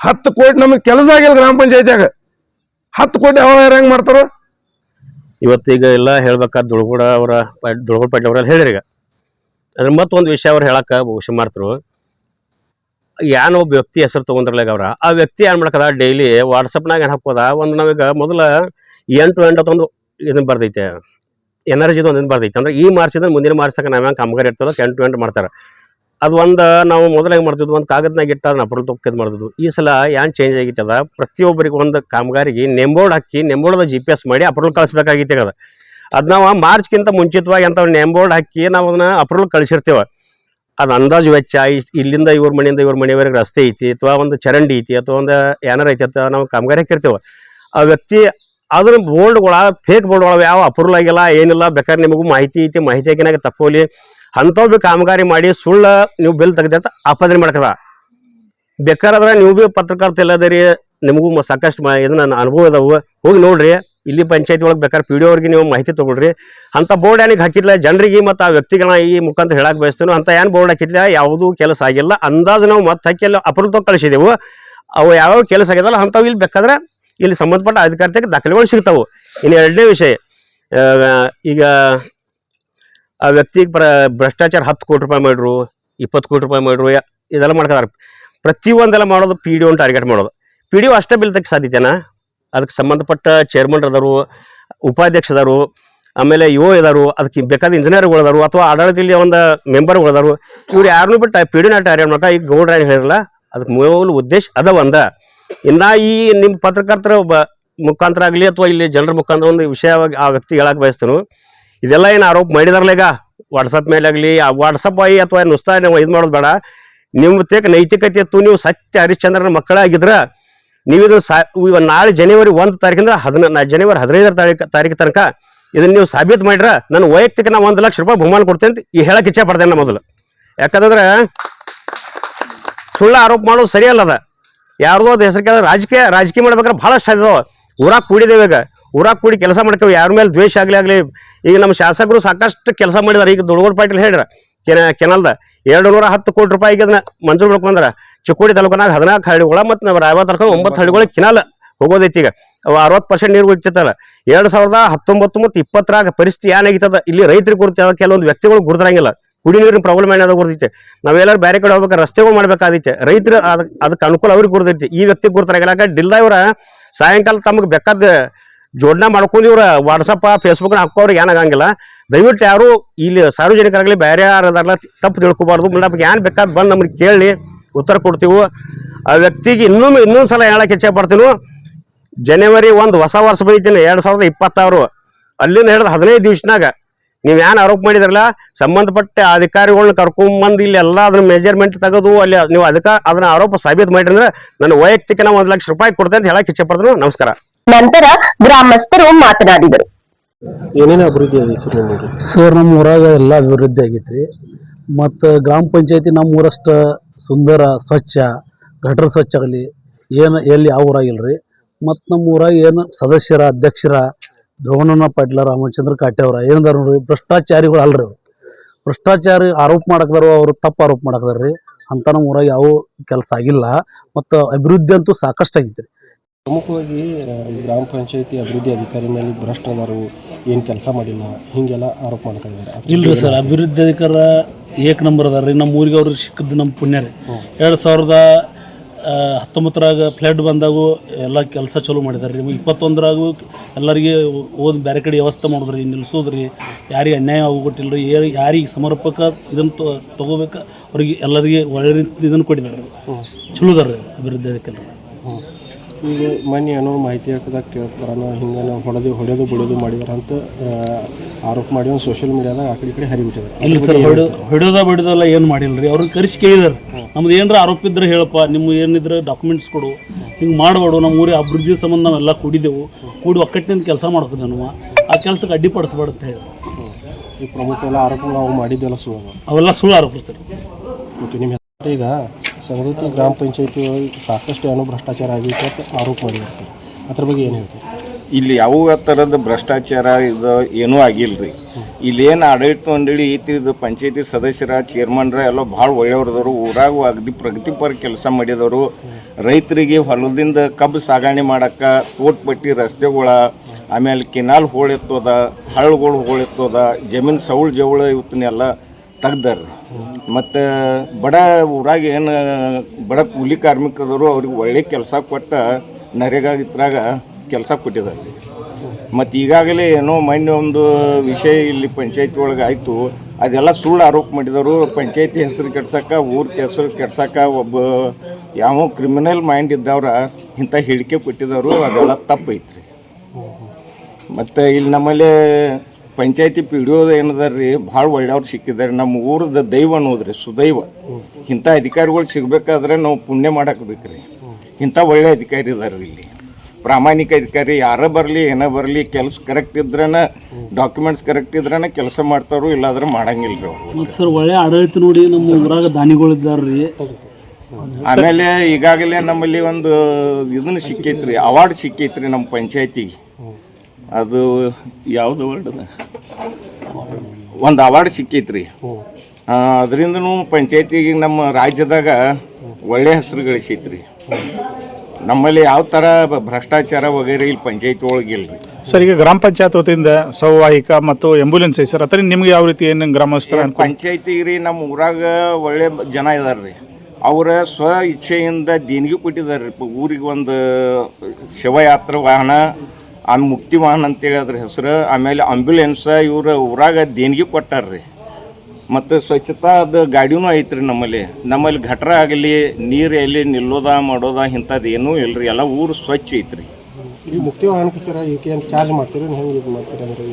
ಹತ್ತು ಕೋಟಿ ನಮಗೆ ಕೆಲಸ ಆಗಿಲ್ಲ ಗ್ರಾಮ ಪಂಚಾಯತಿಯಾಗ. ಹತ್ತು ಕೋಟಿ ಅವ್ರು ಹೆಂಗ್ ಮಾಡ್ತಾರ? ಇವತ್ತೀಗ ಎಲ್ಲ ಹೇಳ್ಬೇಕಾದ ದುಳ್ಗುಡ ಅವರ ದುಳ್ಗುಡ ಪಾಟೀಲ್ ಅವರೆಲ್ಲ ಹೇಳಿರಿ ಈಗ. ಅದ್ರ ಮತ್ತೊಂದು ವಿಷಯ ಅವ್ರು ಹೇಳಕ್ಕ ಬಹುಶಃ ಮಾಡ್ತರು. ಏನೋ ಒಬ್ಬ ವ್ಯಕ್ತಿ ಹೆಸರು ತಗೊಂಡ್ರಲ್ಲ ಅವ್ರ, ಆ ವ್ಯಕ್ತಿ ಏನ್ ಮಾಡ್ಕದ ಡೈಲಿ ವಾಟ್ಸಪ್ನಾಗ ಏನು ಹಾಕೋದ ಒಂದು ನಾವೀಗ ಮೊದಲ ಎಂಟು ಎಂಟತ್ತೊಂದು ಇದನ್ನ ಬರ್ದೈತೆ. ಎನರ್ಜಿದು ಒಂದಿನ ಬರ್ತೈತಿ. ಅಂದ್ರೆ ಈ ಮಾರ್ಚಿದ್ರೆ ಮುಂದಿನ ಮಾರ್ಚದಾಗ ನಾವು ಕಾಮಗಾರಿ ಇರ್ತದೆ ಟೆನ್ ಟು ಎಂಟು ಮಾಡ್ತಾರೆ. ಅದು ಒಂದು ನಾವು ಮೊದಲು ಮಾಡ್ತಿದ್ವು, ಒಂದು ಕಾಗದನಾಗ ಇಟ್ಟ ಅದನ್ನ ಅಪ್ರೂಲ್ ತೊಕ್ಕದ್ ಮಾಡ್ತಿದ್ವು. ಈ ಸಲ ಏನು ಚೇಂಜ್ ಆಗೈತೆ ಅದ, ಪ್ರತಿಯೊಬ್ಬರಿಗೆ ಒಂದು ಕಾಮಗಾರಿಗೆ ನೆಂಬೋರ್ಡ್ ಹಾಕಿ ನೆಂಬೋರ್ಡ್ದ ಜಿ ಪಿ ಎಸ್ ಮಾಡಿ ಅಪ್ರೂಲ್ ಕಳಿಸ್ಬೇಕಾಗಿತ್ತು ಅದ. ಅದು ನಾವು ಮಾರ್ಚ್ಗಿಂತ ಮುಂಚಿತವಾಗಿ ಅಂತ ನೆಂಬೋರ್ಡ್ ಹಾಕಿ ನಾವು ಅದನ್ನ ಅಪ್ರೂಲ್ ಕಳಿಸಿರ್ತೇವೆ. ಅದು ಅಂದಾಜು ವೆಚ್ಚ ಇಲ್ಲಿಂದ ಇವ್ರ ಮನೆಯಿಂದ ಇವ್ರ ಮನೆಯವರೆಗೆ ರಸ್ತೆ ಐತಿ, ಅಥವಾ ಒಂದು ಚರಂಡಿ ಐತಿ, ಅಥವಾ ಒಂದು ಏನಾರ ಐತಿ ಅಥವಾ ನಾವು ಕಾಮಗಾರಿ ಹಾಕಿರ್ತೇವೆ. ಆ ವ್ಯಕ್ತಿ ಅದ್ರ ಬೋರ್ಡ್ಗಳ ಫೇಕ್ ಬೋರ್ಡ್ಗಳು ಯಾವ ಅಪ್ರೂವಲ್ ಆಗಿಲ್ಲ, ಏನಿಲ್ಲ, ಬೇಕಾದ್ರೆ ನಿಮಗೂ ಮಾಹಿತಿ ಐತಿ, ಮಾಹಿತಿ ಆಗಿನಾಗ ತಪ್ಪೋಲಿ. ಅಂಥವು ಭೀ ಕಾಮಗಾರಿ ಮಾಡಿ ಸುಳ್ಳ ನೀವು ಬಿಲ್ ತೆಗೆದ ಆಪಾದನೆ ಮಾಡ್ಕದ. ಬೇಕಾದ್ರೆ ನೀವು ಬಿ ಪತ್ರಕರ್ತ ಇಲ್ಲದರಿ, ನಿಮಗೂ ಸಾಕಷ್ಟು ಮಾ ನನ್ನ ಅನುಭವ ಇದಾವು. ಹೋಗಿ ನೋಡ್ರಿ, ಇಲ್ಲಿ ಪಂಚಾಯತಿ ಒಳಗೆ ಬೇಕಾದ್ರೆ ಪಿ ಡಿ ಅವ್ರಿಗೆ ನೀವು ಮಾಹಿತಿ ತೊಗೊಳ್ರಿ. ಅಂತ ಬೋರ್ಡ್ ಏನಿಗೆ ಹಾಕಿದ್ಲ, ಜನರಿಗೆ ಮತ್ತು ಆ ವ್ಯಕ್ತಿಗಳನ್ನ ಈ ಮುಖಾಂತರ ಹೇಳಕ್ಕೆ ಬಯಸ್ತೇನೆ. ಅಂತ ಏನು ಬೋರ್ಡ್ ಹಾಕಿದ್ಲ, ಯಾವುದೂ ಕೆಲಸ ಆಗಿಲ್ಲ. ಅಂದಾಜು ನಾವು ಮತ್ತೆ ಹಾಕಿ ಅಲ್ಲಿ ಅಪರೂಪ ಕಳಿಸಿದೆವು. ಅವು ಯಾವ್ಯಾವ ಕೆಲಸ ಆಗಿದಲ್ಲ ಅಂಥವು ಇಲ್ಲಿ ಬೇಕಾದ್ರೆ ಇಲ್ಲಿ ಸಂಬಂಧಪಟ್ಟ ಅಧಿಕಾರಕ್ಕೆ ದಾಖಲೆಗಳು ಸಿಗ್ತಾವೆ. ಇನ್ನು ಎರಡನೇ ವಿಷಯ ಈಗ, ಆ ವ್ಯಕ್ತಿಗೆ ಪ್ರ, ಭ್ರಷ್ಟಾಚಾರ ಹತ್ತು ಕೋಟಿ ರೂಪಾಯಿ ಮಾಡಿರು ಇಪ್ಪತ್ತು ಕೋಟಿ ರೂಪಾಯಿ ಮಾಡಿರು ಇದೆಲ್ಲ ಮಾಡ್ತಾರೆ ಪ್ರತಿಯೊಂದೆಲ್ಲ ಮಾಡೋದು ಪಿ ಡಿ ಒನ್ ಟಾರ್ಗೆಟ್ ಮಾಡೋದು. ಪಿ ಡಿ ಒ ಅಷ್ಟೇ ಬಿಲ್ ಸಾಧ್ಯತೆನ? ಅದಕ್ಕೆ ಸಂಬಂಧಪಟ್ಟ ಚೇರ್ಮನ್ ಅದಾರು ಉಪಾಧ್ಯಕ್ಷ ಅದಾರು ಆಮೇಲೆ ಯೋ ಇದಾರು, ಅದಕ್ಕೆ ಬೇಕಾದ ಇಂಜಿನಿಯರ್ಗಳು ಅದಾರು ಅಥವಾ ಆಡಳಿತದಲ್ಲಿ ಒಂದು ಮೆಂಬರ್ಗಳು ಅದಾರು ಇವ್ರು ಯಾರನ್ನೂ ಬಿಟ್ಟು ಪಿ ಡಿ ಒನ್ ಟಾರ್ಗೆಟ್ ಮಾಡ್ತಾ ಈಗ ಗೌಡ್ರ ಏನು ಹೇಳಿರಲ್ಲ ಅದಕ್ಕೆ ಮೂಲ ಉದ್ದೇಶ ಅದ ಒಂದ. ಇನ್ನ ಈ ನಿಮ್ಮ ಪತ್ರಕರ್ತರ ಮುಖಾಂತರ ಆಗಲಿ ಅಥವಾ ಇಲ್ಲಿ ಜನರ ಮುಖಾಂತರ ಒಂದು ವಿಷಯವಾಗಿ ಆ ವ್ಯಕ್ತಿ ಹೇಳಕ್ ಬಯಸ್ತೇನು, ಇದೆಲ್ಲ ಏನು ಆರೋಪ ಮಾಡಿದಾರಲ್ಲ ಈಗ? ವಾಟ್ಸಪ್ ಮೇಲೆ ಆಗಲಿ, ಆ ವಾಟ್ಸಪ್ ಆಗಿ ಅಥವಾ ನುಸ್ತಾ ನೀವು ಇದು ಮಾಡೋದು ಬೇಡ. ನಿಮ್ಮ ತೇಕ ನೈತಿಕತೆ ಇತ್ತು, ನೀವು ಸತ್ಯ ಹರಿಶ್ಚಂದ್ರನ ಮಕ್ಕಳಾಗಿದ್ರೆ, ನೀವು ಇದು ಸಾ ನಾಳೆ ಜನವರಿ ಒಂದು ತಾರೀಕಿಂದ ಹದಿನ ಜನವರಿ ಹದಿನೈದರ ತಾರೀಕು ತಾರೀಕು ತನಕ ಇದನ್ನ ನೀವು ಸಾಬೀತು ಮಾಡ್ರ ನನ್ನ ವೈಯಕ್ತಿಕ ನಾ ಒಂದು ಲಕ್ಷ ರೂಪಾಯಿ ಬಹುಮಾನ ಕೊಡ್ತೇನೆ ಅಂತ ಈ ಹೇಳಕ್ಕೆ ಇಚ್ಛೆ ಪಡ್ತೇನೆ ಮೊದಲು. ಯಾಕಂದ್ರೆ ಸುಳ್ಳು ಆರೋಪ ಮಾಡೋದು ಸರಿಯಲ್ಲ ಅದ ಯಾರ್ದೋ ಅದು ಹೆಸರು ಕೇಳಿದ್ರೆ ರಾಜಕೀಯ ರಾಜಕೀಯ ಮಾಡ್ಬೇಕಾದ್ರೆ ಭಾಳಷ್ಟು ಅದಾವ. ಊರಾಗ ಕೂಡಿದೇವೆ ಈಗ ಊರಾಗ ಕೂಡಿ ಕೆಲಸ ಮಾಡ್ಕೇವೆ. ಯಾರ ಮೇಲೆ ದ್ವೇಷ ಆಗಲಿ ಆಗಲಿ. ಈಗ ನಮ್ಮ ಶಾಸಕರು ಸಾಕಷ್ಟು ಕೆಲಸ ಮಾಡಿದಾರೆ. ಈಗ ದುಡ್ಗೋಡ್ ಪಾಟೀಲ್ ಹೇಳ್ರ ಕೆನ, ಕೆನಲ್ದ ಎರಡು ನೂರ ಹತ್ತು ಕೋಟಿ ರೂಪಾಯಿಗೆ ಅದನ್ನ ಮಂಜೂರು ಮಾಡ್ಕೊಂಡ್ರ ಚಿಕ್ಕೋಡಿ ತಾಲೂಕಿನಾಗ ಹದಿನಾಲ್ಕು ಹಳ್ಳಿಗಳ ಮತ್ತು ನಾವು ರಾಯಬಾದ ತಾಲೂಕು ಒಂಬತ್ತು ಹಳ್ಳಿಗಳಿಗೆ ಕಿನಾಲ್ ಹೋಗೋದೈತಿ ಈಗ. ಅವು ಅರವತ್ತು ಪರ್ಸೆಂಟ್ ನೀರು ಹೋಗ್ತಿತ್ತಲ್ಲ ಎರಡು ಸಾವಿರದ ಹತ್ತೊಂಬತ್ತು ಮತ್ತು ಇಪ್ಪತ್ತರಾಗ ಪರಿಸ್ಥಿತಿ ಏನಾಗಿತ್ತದ ಇಲ್ಲಿ ರೈತರಿಗೆ ಗುರುತ ಕೆಲವೊಂದು ವ್ಯಕ್ತಿಗಳು ಗುರುತಿರಂಗಿಲ್ಲ. ಕುಡಿ ನೀರಿನ ಪ್ರಾಬ್ಲಮ್ ಏನಾದ್ರು ಕೊಡ್ತೈತೆ ನಾವೆಲ್ಲರೂ ಬೇರೆ ಕಡೆ ಹೋಗ್ಬೇಕು ರಸ್ತೆಗಳು ಮಾಡ್ಬೇಕಾದೈತೆ ರೈತರ ಅದಕ್ಕೆ ಅದಕ್ಕೆ ಅನುಕೂಲ ಅವ್ರಿಗೆ ಕೊಡ್ತೈತಿ. ಈ ವ್ಯಕ್ತಿ ಗುರುತರಂಗಿಲ್ಲ ಡಿಲ್ಲ ಇವರ ಸಾಯಂಕಾಲ ತಮಗೆ ಬೇಕಾದ ಜೋಡಣೆ ಮಾಡ್ಕೊಂಡು ಇವ್ರ ವಾಟ್ಸಪ್ಪ ಫೇಸ್ಬುಕ್ ಹಾಕೋರಿಗೆ ಏನಾಗಂಗಿಲ್ಲ ದಯವಿಟ್ಟು ಯಾರು ಇಲ್ಲಿ ಸಾರ್ವಜನಿಕರಾಗಲಿ ಬೇರೆ ಯಾರದಾರಲ್ಲ ತಪ್ಪು ತಿಳ್ಕೊಬಾರ್ದು. ನಮ್ಗೆ ಏನು ಬೇಕಾದ ಬಂದು ನಮಗೆ ಕೇಳಿ ಉತ್ತರ ಕೊಡ್ತೀವಿ. ಆ ವ್ಯಕ್ತಿಗೆ ಇನ್ನೊಮ್ಮೆ ಇನ್ನೊಂದು ಸಲ ಹೇಳಕ್ಕೆ ಇಚ್ಛೆ ಪಡ್ತೀನಿ. ಜನವರಿ ಒಂದು ಹೊಸ ವರ್ಷ ಬೈತೀನಿ. ಎರಡು ಸಾವಿರದ ಇಪ್ಪತ್ತಾರು. ಅಲ್ಲಿಂದ ಹಿಡಿದು ಹದಿನೈದು ದಿವ್ಸನಾಗ ನೀವು ಏನು ಆರೋಪ ಮಾಡಿದ್ರಲ್ಲ ಸಂಬಂಧಪಟ್ಟ ಅಧಿಕಾರಿಗಳನ್ನ ಕರ್ಕೊಂಬಂದು ಇಲ್ಲಿ ಎಲ್ಲ ಅದನ್ನ ಮೆಜರ್ಮೆಂಟ್ ತೆಗೆದು ಅಲ್ಲಿ ನೀವು ಅದಕ್ಕೆ ಅದನ್ನ ಆರೋಪ ಸಾಬೀತು ಮಾಡಿರಿ ಅಂದ್ರೆ ನನ್ನ ವೈಯಕ್ತಿಕ ನಾ ಒಂದು ಲಕ್ಷ ರೂಪಾಯಿ ಕೊಡ್ತೇನೆ ಅಂತ ಹೇಳಕ್ಕೆ ಇಚ್ಛೆ ಪಡ್ತೀನಿ ನಮಸ್ಕಾರ. ನಂತರ ಗ್ರಾಮಸ್ಥರು ಮಾತನಾಡಿದರು. ಏನೇನು ಅಭಿವೃದ್ಧಿ ಆಗಿದೆ ಸರ್ ನಮ್ಮ ಊರಾಗ ಎಲ್ಲ ಅಭಿವೃದ್ಧಿ ಆಗೈತ್ರಿ. ಮತ್ತು ಗ್ರಾಮ ಪಂಚಾಯತಿ ನಮ್ಮ ಊರಷ್ಟು ಸುಂದರ ಸ್ವಚ್ಛ ಗಟ್ರ ಸ್ವಚ್ಛ ಆಗಲಿ. ಏನು ಎಲ್ಲಿ ಯಾವ ಊರಾಗಿಲ್ಲ ರೀ ಮತ್ತು ನಮ್ಮ ಊರಾಗ ಏನು ಸದಸ್ಯರ ಅಧ್ಯಕ್ಷರ ದ್ರೋಣನ ಪಾಟೀಲ ರಾಮಚಂದ್ರ ಕಾಟೆ ಅವರ ಏನದಾರ ನೋಡ್ರಿ ಭ್ರಷ್ಟಾಚಾರಿಗಳು ಅಲ್ರಿ ಅವ್ರು. ಭ್ರಷ್ಟಾಚಾರಿ ಆರೋಪ ಮಾಡಕ್ದಾರು ಅವರು ತಪ್ಪು ಆರೋಪ ಮಾಡಕ್ದಾರ ರೀ ಅಂತ ನಮ್ಮ ಊರಾಗ ಯಾವ ಕೆಲಸ ಆಗಿಲ್ಲ. ಮತ್ತು ಅಭಿವೃದ್ಧಿ ಅಂತೂ ಸಾಕಷ್ಟು ಆಗೈತೆ ರೀ ಪ್ರಮುಖವಾಗಿ ಗ್ರಾಮ ಪಂಚಾಯತಿ ಅಭಿವೃದ್ಧಿ ಅಧಿಕಾರಿ ಮೇಲೆ ಭ್ರಷ್ಟದಾರು ಏನು ಕೆಲಸ ಮಾಡಿಲ್ಲ ಹೀಗೆಲ್ಲ ಆರೋಪ ಮಾಡ್ತಾ ಇದ್ದಾರೆ. ಅದ್ರ ಇಲ್ರಿ ಸರ್ ಅಭಿವೃದ್ಧಿ ಅಧಿಕಾರ ಏಕ್ ನಂಬರ್ ಅದಾರ ರೀ ನಮ್ಮ ಊರಿಗೆ ಅವ್ರಿಗೆ ಸಿಕ್ಕಿದ್ದು ನಮ್ಮ ಪುಣ್ಯ ರೀ. ಎರಡು ಸಾವಿರದ ಹತ್ತೊಂಬತ್ತರಾಗ ಫ್ಲಡ್ ಬಂದಾಗೂ ಎಲ್ಲ ಕೆಲಸ ಚಲೋ ಮಾಡಿದ್ದಾರೆ. ರೀ ಇಪ್ಪತ್ತೊಂದರಾಗೂ ಎಲ್ಲರಿಗೆ ಓದ್ ಬೇರೆ ಕಡೆ ವ್ಯವಸ್ಥೆ ಮಾಡಿದ್ರಿ ನಿಲ್ಲಿಸೋದ್ರಿ ಯಾರಿಗೆ ಅನ್ಯಾಯ ಆಗೋಗೊಟ್ಟಿಲ್ಲ ರೀ ಯಾರಿಗೆ ಸಮರ್ಪಕ ಇದನ್ನು ತೊಗೋಬೇಕು ಅವ್ರಿಗೆ ಎಲ್ಲರಿಗೆ ಒಳ್ಳೆ ರೀತಿ ಇದನ್ನು ಕೊಟ್ಟಿದ್ದಾರೆ ರೀ ಚಲೋ ಅದಾರ ರೀ ಅಭಿವೃದ್ಧಿ ಅದಕ್ಕೆಲ್ಲ. ಈಗ ಮೊನ್ನೆ ಏನೋ ಮಾಹಿತಿ ಹಾಕಿದಾಗ ಕೇಳ್ತಾರ ಹಿಂಗೆ ಹೊಡೆದು ಹೊಡೆದು ಬಿಡೋದು ಮಾಡಿದಾರೆ ಅಂತ ಆರೋಪ ಮಾಡಿ ಒಂದು ಸೋಷಿಯಲ್ ಮೀಡಿಯಾದಾಗ ಆ ಕಡೆ ಈ ಕಡೆ ಹರಿಬಿಟ್ಟಿದ್ರು. ಇಲ್ಲ ಸರ್ ಹೊಡೆ ಹೊಡೆದ ಬಿಡೋದಲ್ಲ ಏನು ಮಾಡಿಲ್ಲ ರೀ ಅವ್ರಿಗೆ ಕರೆಸಿ ಕೇಳಿದಾರೆ. ನಮ್ದು ಏನರ ಆರೋಪ ಇದ್ರೆ ಹೇಳಪ್ಪ ನಿಮ್ಮ ಏನಿದ್ರೆ ಡಾಕ್ಯುಮೆಂಟ್ಸ್ ಕೊಡು. ಹಿಂಗೆ ಮಾಡಬೇಡು ನಮ್ಮ ಊರಿಗೆ ಅಭಿವೃದ್ಧಿ ಸಂಬಂಧ ನಾವೆಲ್ಲ ಕೂಡಿದೆವು. ಕೂಡಿ ಒಕ್ಕಟ್ಟಿನಿಂದ ಕೆಲಸ ಮಾಡ್ಬೋದು ನಾವು ಆ ಕೆಲಸಕ್ಕೆ ಅಡ್ಡಿಪಡಿಸ್ಬಾರ್ದು ಅಂತ ಹೇಳಿ ಈ ಪ್ರಮುಖ ಎಲ್ಲ ಆರೋಪಗಳು ನಾವು ಮಾಡಿದ್ದೆಲ್ಲ ಸುಳ್ಳು ಅವೆಲ್ಲ ಸುಳ್ಳು ಆರೋಪ ಸರ್ ಓಕೆ ನಿಮ್ಮ ಈಗ ಸಂಗತಿ ಗ್ರಾಮ ಪಂಚಾಯತಿ ಸಾಕಷ್ಟು ಏನೋ ಭ್ರಷ್ಟಾಚಾರ ಆಗಿತ್ತು ಅಂತ ಆರೋಪ ಮಾಡಿದ್ದಾರೆ ಸರ್. ಅದ್ರ ಬಗ್ಗೆ ಏನು ಹೇಳ್ತೀವಿ ಇಲ್ಲಿ ಯಾವ ಥರದ ಭ್ರಷ್ಟಾಚಾರ ಇದು ಏನೂ ಆಗಿಲ್ಲ ಇಲ್ಲಿ ಏನು ಆಡಳಿತ ಮಂಡಳಿ ಐತಿ ಇದು ಪಂಚಾಯತಿ ಸದಸ್ಯರ ಚೇರ್ಮನ್ರ ಎಲ್ಲ ಭಾಳ ಒಳ್ಳೆಯವ್ರದವರು. ಊರಾಗ ಅಗದಿ ಪ್ರಗತಿಪರ ಕೆಲಸ ಮಾಡಿದವರು. ರೈತರಿಗೆ ಹೊಲದಿಂದ ಕಬ್ಬು ಸಾಗಣೆ ಮಾಡಕ್ಕೆ ತೋಟ್ಪಟ್ಟಿ ರಸ್ತೆಗಳ, ಆಮೇಲೆ ಕೆನಾಲ್ ಹೋಳೆತ್ತೋದ, ಹಳ್ಳಗಳು ಹೋಳೆತ್ತೋದ, ಜಮೀನು ಸೌಳು ಜವಳ ಇವತ್ತನ್ನೆಲ್ಲ ತೆಗ್ದಾರ. ಮತ್ತು ಬಡ ಊರಾಗ ಏನು, ಬಡ ಕೂಲಿ ಕಾರ್ಮಿಕರು ಅವ್ರಿಗೆ ಒಳ್ಳೆ ಕೆಲಸ ಕೊಟ್ಟ ನರೇಗಾ ಕೆಲಸ ಕೊಟ್ಟಿದ್ದಾರೆ. ಮತ್ತು ಈಗಾಗಲೇ ಏನೋ ಮೊನ್ನೆ ಒಂದು ವಿಷಯ ಇಲ್ಲಿ ಪಂಚಾಯತಿ ಒಳಗೆ ಆಯಿತು. ಅದೆಲ್ಲ ಸುಳ್ಳು ಆರೋಪ ಮಾಡಿದವರು. ಪಂಚಾಯತಿ ಹೆಸರು ಕೆಡ್ಸಕ್ಕೆ, ಊರ ಹೆಸರು ಕೆಡ್ಸಕ್ಕೆ ಒಬ್ಬ ಯಾವ ಕ್ರಿಮಿನಲ್ ಮೈಂಡ್ ಇದ್ದವ್ರ ಇಂಥ ಹೇಳಿಕೆ ಕೊಟ್ಟಿದ್ದವರು ಅದೆಲ್ಲ ತಪ್ಪೈತ್ರಿ. ಮತ್ತು ಇಲ್ಲಿ ನಮ್ಮಲ್ಲಿ ಪಂಚಾಯತಿ ಪಿ ಡಿ ಒದ ಏನದಾರ ರೀ ಭಾಳ ಒಳ್ಳೆಯವ್ರು ಸಿಕ್ಕಿದ್ದಾರೆ. ನಮ್ಮ ಊರದ ದೈವ ಅನ್ನೋದ್ರಿ ಸುದೈವ. ಇಂಥ ಅಧಿಕಾರಿಗಳು ಸಿಗ್ಬೇಕಾದ್ರೆ ನಾವು ಪುಣ್ಯ ಮಾಡಕ್ಕೆ ಬೇಕ್ರಿ ಇಂಥ ಒಳ್ಳೆ ಅಧಿಕಾರಿ ಇದಾರೆ ಇಲ್ಲಿ. ಪ್ರಾಮಾಣಿಕ ಅಧಿಕಾರಿ ಯಾರ ಬರಲಿ ಏನೋ ಬರಲಿ ಕೆಲಸ ಕರೆಕ್ಟ್ ಇದ್ರನ ಡಾಕ್ಯುಮೆಂಟ್ಸ್ ಕರೆಕ್ಟ್ ಇದ್ರನ ಕೆಲಸ ಮಾಡ್ತಾರೋ ಇಲ್ಲಾದ್ರೆ ಮಾಡಂಗಿಲ್ಲ ರೀ ಅವ್ರು. ಮತ್ತು ಸರ್ ಒಳ್ಳೆ ಆಡಳಿತ ನೋಡಿ ನಮ್ಮ ಊರಾಗ ದಾನಿಗಳಿದ್ದಾರೆ ರೀ ಆಮೇಲೆ ಈಗಾಗಲೇ ನಮ್ಮಲ್ಲಿ ಒಂದು ಇದನ್ನ ಸಿಕ್ಕೈತ್ರಿ ಅವಾರ್ಡ್ ಸಿಕ್ಕೈತ್ರಿ ನಮ್ಮ ಪಂಚಾಯತಿಗೆ. ಅದು ಯಾವ್ದು ಅವಾರ್ಡ್ ಅದ? ಒಂದು ಅವಾರ್ಡ್ ಸಿಕ್ಕೈತ್ರಿ. ಅದರಿಂದನು ಪಂಚಾಯತಿಗೆ ನಮ್ಮ ರಾಜ್ಯದಾಗ ಒಳ್ಳೆ ಹೆಸರು ಗಳಿಸೈತ್ರಿ. ನಮ್ಮಲ್ಲಿ ಯಾವ ಥರ ಭ್ರಷ್ಟಾಚಾರ ವಗೈರೆ ಇಲ್ಲಿ ಪಂಚಾಯತಿ ಒಳಗೆ ಇಲ್ರಿ. ಸರ್ ಈಗ ಗ್ರಾಮ ಪಂಚಾಯತ್ ವತಿಯಿಂದ ಸೌವಾಹಿಕ ಮತ್ತು ಆಂಬುಲೆನ್ಸ್ ಐತೆ ಸರ್ ಅದ್ರ ನಿಮ್ಗೆ ಯಾವ ರೀತಿ ಏನು ಗ್ರಾಮಸ್ಥರ ಪಂಚಾಯತಿ ಪಂಚಾಯತಿಗೆ ರೀ ನಮ್ಮ ಊರಾಗ ಒಳ್ಳೆ ಜನ ಇದ್ದಾರೆ ರೀ ಅವರ ಸ್ವ ಇಚ್ಛೆಯಿಂದ ದೇಣಿಗೆ ಕೊಟ್ಟಿದ್ದಾರೆ ರೀ ಊರಿಗೆ ಒಂದು ಶವಯಾತ್ರಾ ವಾಹನ ಆಮೇಲೆ ಮುಕ್ತಿ ವಾಹನ ಅಂತೇಳಿ ಅದ್ರ ಹೆಸರು ಆಮೇಲೆ ಆಂಬ್ಯುಲೆನ್ಸ್ ಇವ್ರ ಊರಾಗ ದೇಣಿಗೆ ಕೊಟ್ಟಾರ್ರಿ. ಮತ್ತು ಸ್ವಚ್ಛತಾ ಅದು ಗಾಡಿನೂ ಐತ್ರಿ ನಮ್ಮಲ್ಲಿ. ನಮ್ಮಲ್ಲಿ ಗಟ್ರ ಆಗಲಿ ನೀರು ಎಲ್ಲಿ ನಿಲ್ಲೋದ ಮಾಡೋದ ಇಂಥದ್ದು ಏನೂ ಇಲ್ಲರಿ ಎಲ್ಲ ಊರು ಸ್ವಚ್ಛ ಐತ್ರಿ. ಈ ಮುಕ್ತಿ ವಾಹನಕ್ಕೆ ಸರ್ ಏನು ಚಾರ್ಜ್ ಮಾಡ್ತೀರಿ? ಹೆಂಗೆ ಇದು ಮಾಡ್ತೀರಿ ಅಂದ್ರೆ?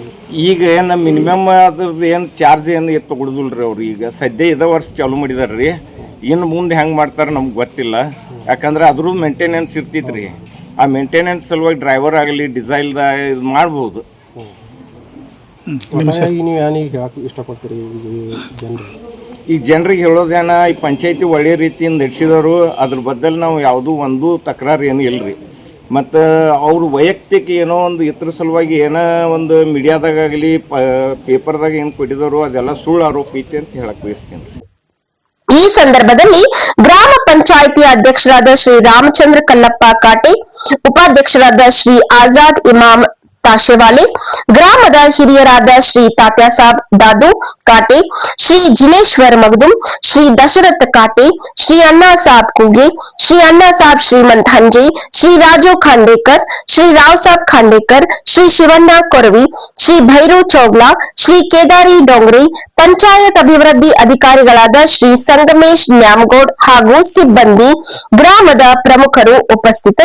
ಈಗ ಏನು ಮಿನಿಮಮ್ ಅದ್ರದ್ದು ಏನು ಚಾರ್ಜ್ ಏನು ತೊಗೊಳುದಿಲ್ಲ ರೀ ಅವ್ರು. ಈಗ ಸದ್ಯ ಇದೇ ವರ್ಷ ಚಾಲೂ ಮಾಡಿದಾರೆ ರೀ ಇನ್ನು ಮುಂದೆ ಹೆಂಗೆ ಮಾಡ್ತಾರೆ ನಮ್ಗೆ ಗೊತ್ತಿಲ್ಲ. ಯಾಕಂದ್ರೆ ಅದ್ರದ್ದು ಮೇಂಟೆನೆನ್ಸ್ ಇರ್ತೈತೆ ರೀ ಆ ಮೇಂಟೆನೆನ್ಸ್ ಸಲುವಾಗಿ ಡ್ರೈವರ್ ಆಗಲಿ ಡಿಸೈಲ್ ಇದು ಮಾಡ್ಬೋದು. ನೀವು ಏನೀಗ ಇಷ್ಟಪಡ್ತೀರಿ ಜನರು ಈ ಜನರಿಗೆ ಹೇಳೋದೇನ ಈ ಪಂಚಾಯತಿ ಒಳ್ಳೆ ರೀತಿಯಿಂದ ನಡೆಸಿದವರು ಅದ್ರ ಬದಲು ನಾವು ಯಾವುದೂ ಒಂದು ತಕರಾರು ಏನು ಇಲ್ಲರಿ ಮತ್ತು ಅವ್ರು ವೈಯಕ್ತಿಕ ಏನೋ ಒಂದು ಇತರ ಸಲುವಾಗಿ ಏನೋ ಒಂದು ಮೀಡಿಯಾದಾಗಲಿ ಪ ಪೇಪರ್ದಾಗ ಏನು ಕೊಟ್ಟಿದ್ದವರು ಅದೆಲ್ಲ ಸುಳ್ಳು ಆರೋಪ ಐತಿ ಅಂತ ಹೇಳಕ್ಕೆ ಬಯಸ್ತೀನಿ. ಈ ಸಂದರ್ಭದಲ್ಲಿ ಗ್ರಾಮ ಪಂಚಾಯಿತಿ ಅಧ್ಯಕ್ಷರಾದ ಶ್ರೀ ರಾಮಚಂದ್ರ ಕಲ್ಲಪ್ಪ ಕಾಟೆ ಉಪಾಧ್ಯಕ್ಷರಾದ ಶ್ರೀ ಆಜಾದ್ ಇಮಾಮ್ ತಾಶೆವಾಲೆ ಗ್ರಾಮದ ಹಿರಿಯರಾದ ಶ್ರೀ ತಾತ್ಯಾಸಾಬ್ ದಾದು ಕಾಟೆ ಶ್ರೀ ಜಿನೇಶ್ವರ್ ಮಗದುಂ ಶ್ರೀ ದಶರಥ್ ಕಾಟೆ ಶ್ರೀ ಅಣ್ಣಾ ಸಾಬ್ ಕೂಗೆ ಶ್ರೀ ಅಣ್ಣಾ ಸಾಬ್ ಶ್ರೀಮಂತ್ ಹಂಜೆ ಶ್ರೀ ರಾಜು ಖಾಂಡೇಕರ್ ಶ್ರೀ ರಾವ್ ಸಾಬ್ ಖಾಂಡೇಕರ್ ಶ್ರೀ ಶಿವಣ್ಣ ಕೊರವಿ ಶ್ರೀ ಭೈರು ಚೌಗ್ಲಾ ಶ್ರೀ ಕೇದಾರಿ ಡೋಂಗ್ರಿ ಪಂಚಾಯತ್ ಅಭಿವೃದ್ಧಿ ಅಧಿಕಾರಿಗಳಾದ ಶ್ರೀ ಸಂಗಮೇಶ್ ನ್ಯಾಮಗೋಡ್ ಹಾಗೂ ಸಿಬ್ಬಂದಿ ಗ್ರಾಮದ ಪ್ರಮುಖರು ಉಪಸ್ಥಿತರಿದ್ದರು